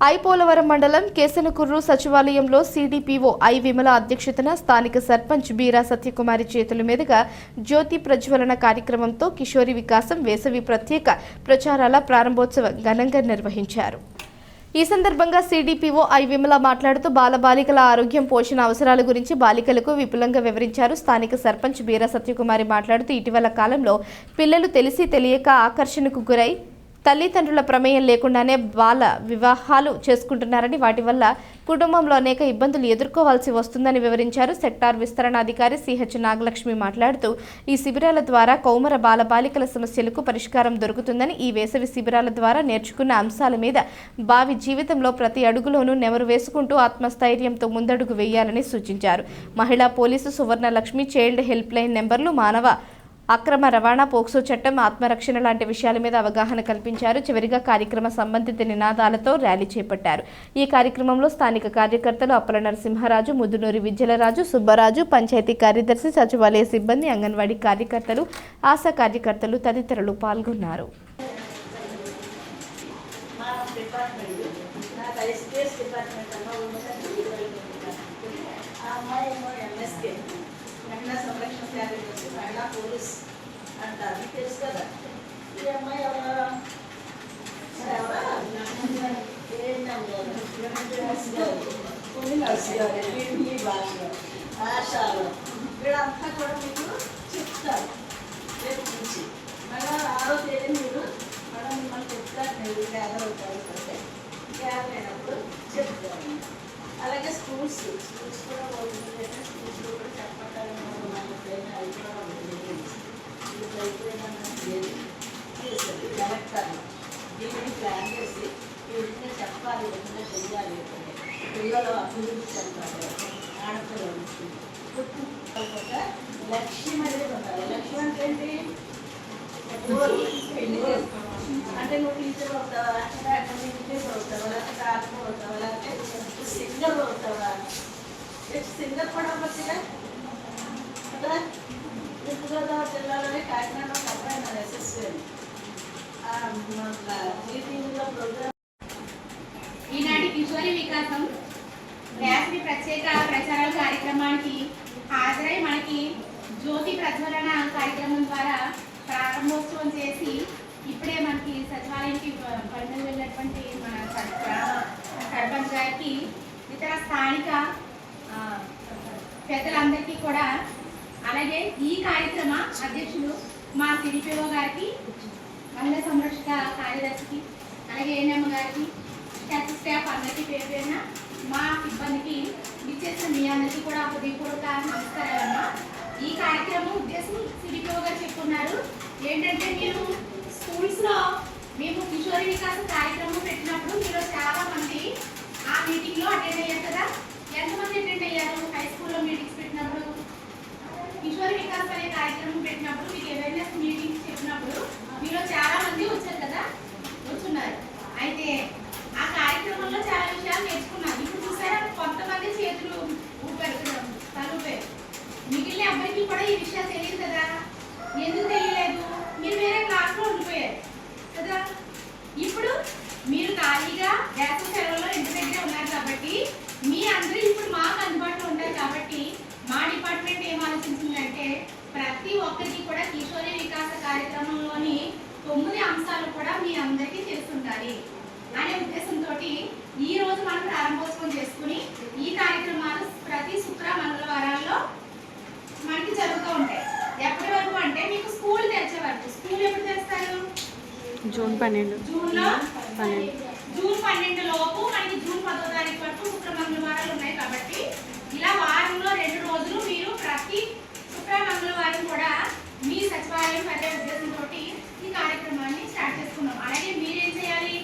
ఐపోలవరం మండలం కేసనకుర్రు సచివాలయంలో CDPO I Vimala అధ్యక్షతన స్థానిక సర్పంచ్ బీరా సత్యకుమారి చేతుల మీదుగా జ్యోతి ప్రజ్వలన కార్యక్రమంతో కిషోరి వికాసం వేసవి ప్రత్యేక ప్రచారాల ప్రారంభోత్సవం ఘనంగా నిర్వహించారు. ఈ సందర్భంగా సిడిపిఓ ఐ విమల మాట్లాడుతూ బాలబాలికల ఆరోగ్యం పోషణ అవసరాల గురించి బాలికలకు విపులంగా వివరించారు. స్థానిక సర్పంచ్ బీరా సత్యకుమారి మాట్లాడుతూ ఇటీవల కాలంలో పిల్లలు తెలిసి తెలియక ఆకర్షణకు గురై తల్లిదండ్రుల ప్రమేయం లేకుండానే బాల వివాహాలు చేసుకుంటున్నారని వాటి వల్ల కుటుంబంలో అనేక ఇబ్బందులు ఎదుర్కోవాల్సి వస్తుందని వివరించారు సెక్టార్ విస్తరణ అధికారి సిహెచ్ నాగలక్ష్మి మాట్లాడుతూ ఈ శిబిరాల ద్వారా కౌమర బాలబాలికల సమస్యలకు పరిష్కారం దొరుకుతుందని ఈ వేసవి శిబిరాల ద్వారా నేర్చుకున్న అంశాల మీద భావి జీవితంలో ప్రతి అడుగులోనూ నెమరు వేసుకుంటూ ఆత్మస్థైర్యంతో ముందడుగు వేయాలని సూచించారు. మహిళా police Suvarna Lakshmi child helpline నెంబర్లు మానవ అక్రమ రవాణా పోక్సో చట్టం ఆత్మరక్షణ లాంటి విషయాల మీద అవగాహన కల్పించారు. చివరిగా కార్యక్రమ సంబంధిత నినాదాలతో ర్యాలీ చేపట్టారు. ఈ కార్యక్రమంలో స్థానిక కార్యకర్తలు అప్పల నరసింహరాజు ముద్దునూరి విద్యలరాజు సుబ్బరాజు పంచాయతీ కార్యదర్శి సచివాలయ సిబ్బంది అంగన్వాడీ కార్యకర్తలు ఆశా కార్యకర్తలు తదితరులు పాల్గొన్నారు. డిపార్ట్మెంట్ నాకు ఐస్పీఎస్ డిపార్ట్మెంట్ అమ్మ ఆ అమ్మాయి ఏమో ఎంఎస్కే మహిళా సంరక్షణ శాఖ కార్యదర్శి మహిళా పోలీస్ అంటారు. తెలుసు కదా? ఈ అమ్మాయి ఎవరు? ఆశాలు. వీళ్ళంతా కూడా మీకు చెప్తారు. రేపు నుంచి. మళ్ళీ ఆరో తేదీ మీరు మళ్ళీ మిమ్మల్ని చెప్తారు. మీరు గ్యాదర్ అవుతారు. గ్యాదర్ అయినప్పుడు చెప్తారు. అలాగే స్కూల్స్ స్కూల్స్ కూడా బాగుంటుంది స్కూల్స్ కూడా చెప్పాలని మనకి అది కూడా కలెక్టర్ దీన్ని ప్లాన్ చేసి ఈ విధంగా చెప్పాలి విధంగా చెయ్యాలి పిల్లలు అభివృద్ధి చెందాలి ఆడపిల్లలు ఒక లక్ష్యం అనేది ఉండాలి. లక్ష్యం అంటే ఏంటి? అంటే నువ్వు టీచర్ అవుతావా లేకపోతే ఇంజనీర్ అవుతావా లేకపోతే డాక్టర్ అవుతావా లేకపోతే సింగర్ అవుతావా సింగర్ కూడా అవ్వచ్చుగా? తూర్పుగోదావరి జిల్లాలోనే కాకినాడలో ఒక అబ్బాయి నా ఎస్ఎస్సీ మీటింగ్లో ప్రోగ్రామ్. ఈనాటి కిషోరి వికాసం వేసవి ప్రత్యేక ప్రచారాల కార్యక్రమానికి హాజరై మనకి జ్యోతి ప్రజ్వలన కార్యక్రమం ద్వారా ప్రారంభోత్సవం చేసి ఇప్పుడే మనకి సచివాలయానికి పనులు వెళ్ళినటువంటి మన సర్పంచ్ గారికి ఇతర స్థానిక పెద్దలందరికీ కూడా. అలాగే ఈ కార్యక్రమ అధ్యక్షులు మా సిరిపిఓ గారికి మహిళా సంరక్షక కార్యదర్శికి అలాగే ఏఎన్ఎం గారికి హెల్త్ స్టాఫ్ అందరికీ పేరు పేరున మా సిబ్బందికి విచ్చేస్తున్న మీ అందరికీ కూడా హృదయపూర్వక నమస్కారాలమ్మా ఈ కార్యక్రమం ఉద్దేశం సిడిపిఓ గారు చెప్పుకున్నారు. ఏంటంటే మీరు స్కూల్స్లో మేము కిషోరి వికాస కార్యక్రమం పెట్టినప్పుడు మీరు చాలా మంది ఆ మీటింగ్లో అటెండ్ అయ్యారు కదా. ఎంతమంది అటెండ్ అయ్యారు? హై మీటింగ్స్ పెట్టినప్పుడు కిషోర్ వికాస్ అనే కార్యక్రమం పెట్టినప్పుడు మీకు అవేర్నెస్ మీటింగ్స్ చెప్పినప్పుడు మీలో చాలా మంది వచ్చారు కదా వచ్చున్నారు అయితే ఆ కార్యక్రమంలో చాలా విషయాలు నేర్చుకున్నాను ఇప్పుడు చూసారా కొంతమంది చేతులు ఊపారు తలూపారు మిగిలిన ఎవరికి కూడా ఈ విషయాలు తెలియదు కదా ఎందుకు తెలియలేదు మీరు వేరే క్లాస్లో ఉండిపోయారు కదా ఇప్పుడు మీరు ఖాళీగా వేసవి సెలవుల్లో ఇంటి దగ్గర ఉన్నారు కాబట్టి మీ అందరూ ఇప్పుడు మాకు అందుబాటులో ఉంటారు కాబట్టి మా డిపార్ట్మెంట్ ఏం ఆలోచించిందంటే ప్రతి ఒక్కరికి కూడా కిషోరి వికాస కార్యక్రమంలోని తొమ్మిది అంశాలు కూడా మీ అందరికీ తెలుసుండాలి అనే ఉద్దేశంతో ఈ రోజు మనం ప్రారంభోత్సవం చేసుకుని ఈ కార్యక్రమాలు ప్రతి శుక్ర మంగళవారాల్లో మనకి జరుగుతూ ఉంటాయి. ఎప్పటి వరకు అంటే మీకు స్కూల్ తెరిచే వరకు. స్కూల్ ఎప్పుడు తెస్తారు జూన్ పన్నెండు. జూన్లో పన్నెండు. జూన్ పన్నెండు లోపు మనకి జూన్ పదో తారీఖు వరకు శుక్ర మంగళవారాలు ఉన్నాయి కాబట్టి ఇలా వారంలో రెండు రోజులు మీరు ప్రతి శుక్ర మంగళవారం కూడా మీ సచివాలయం అదే ఉద్దేశంతో ఈ కార్యక్రమాన్ని స్టార్ట్ చేసుకున్నాం. అలాగే మీరేం చేయాలి?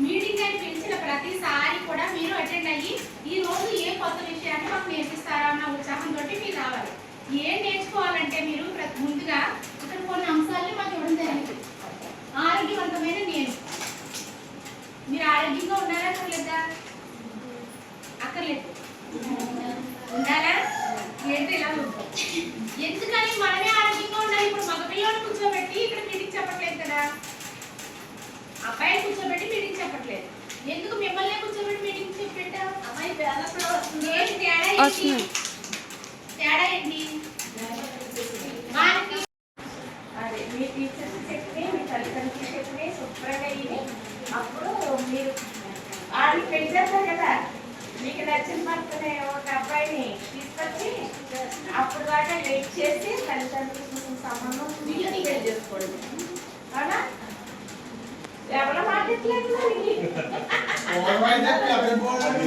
మీటింగ్ అని పిలిచిన ప్రతిసారి కూడా మీరు అటెండ్ అయ్యి ఈ రోజు ఏ కొత్త విషయాన్ని మాకు నేర్పిస్తారా అన్న ఉత్సాహంతో మీరు రావాలి. ఏం నేర్చుకోవాలంటే మీరు ప్రతి- ముందుగా ఇక్కడ కొన్ని అంశాలని మాకు ఇవ్వడం ఉంది? ఎందుకని మనమే ఆరోగ్యంగా ఉండాలి? ఇప్పుడు మగ పిల్లలు కూర్చోబెట్టి ఇక్కడ మీటింగ్ చెప్పట్లేదు కదా. అబ్బాయి కూర్చోబెట్టి మీటింగ్ చెప్పట్లేదు. ఎందుకు మిమ్మల్ని కూర్చోబెట్టి మీటింగ్ చెప్పేటా అమ్మాయి బ్యానర్ కూడా వస్తుంది. ఏంటి తేడా ఏంటి. తేడా ఏంటి? అదే మీ టీచర్స్ చెప్పి మీ తల్లిదండ్రులు చెప్పి శుభ్రంగా ఇవి అప్పుడు మీరు వాళ్ళకి పెళ్ళి చేస్తారు కదా. మీకు నచ్చిన భర్తనే ఒక అబ్బాయిని తీసుకొచ్చి అప్పుడు దాకా వెయిట్ చేసి తల్లిదండ్రులకు సంబంధం పెళ్ళి చేసుకోండి అవునా? ఎవరి మాట ఇట్లేదు